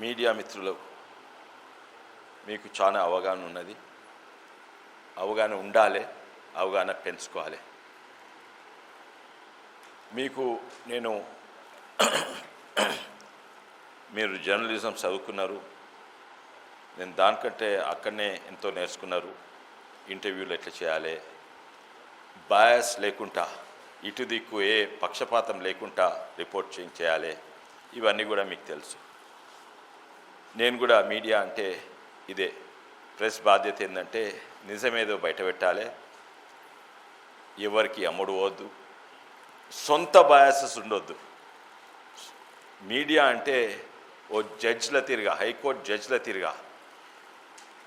Media మిత్రులు మీకు చాలా అవగాహన ఉన్నది. అవగాహన ఉండాలి అవగాహన పెంచుకోవాలి. మీకు నేను మీరు జర్నలిజం చదువుకున్నారు. నేను దానికంటే అక్కడనే ఎంతో నేర్చుకున్నారు. ఇంటర్వ్యూలు ఎట్లా చేయాలి? బయాస్ లేకుండా ఇటు దిక్కు ఏ పక్షపాతం లేకుండా రిపోర్ట్ చేయాలి? ఇవన్నీ కూడా మీకు తెలుసు. నేను కూడా మీడియా అంటే ఇదే. ప్రెస్ బాధ్యత ఏంటంటే నిజమేదో బయట పెట్టాలి ఎవరికి అమ్ముడు సొంత బయాసెస్ ఉండొద్దు. మీడియా అంటే ఓ జడ్జ్ల తీరుగా హైకోర్టు జడ్జ్ల తీరుగా.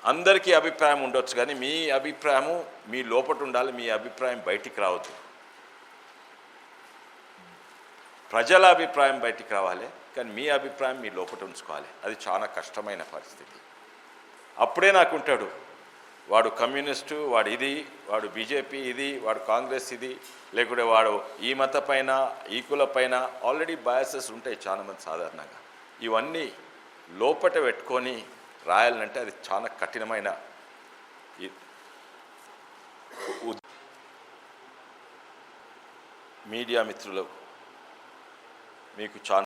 అందరికీ అభిప్రాయం ఉండొచ్చు కానీ మీ అభిప్రాయము మీ లోపట ఉండాలి మీ అభిప్రాయం బయటికి రావద్దు. ప్రజల అభిప్రాయం బయటికి రావాలి కానీ మీ అభిప్రాయం మీ లోపట ఉంచుకోవాలి. అది చాలా కష్టమైన పరిస్థితి. అప్పుడే నాకు ఉంటాడు వాడు కమ్యూనిస్టు వాడు ఇది వాడు బీజేపీ ఇది వాడు కాంగ్రెస్ ఇది లేకుంటే వాడు ఈ మత పైన ఈ కుల పైన ఆల్రెడీ బయాసెస్ ఉంటాయి చాలామంది సాధారణంగా. ఇవన్నీ లోపట పెట్టుకొని రాయాలంటే అది చాలా కఠినమైన మీడియా మిత్రులకు మీకు చాలా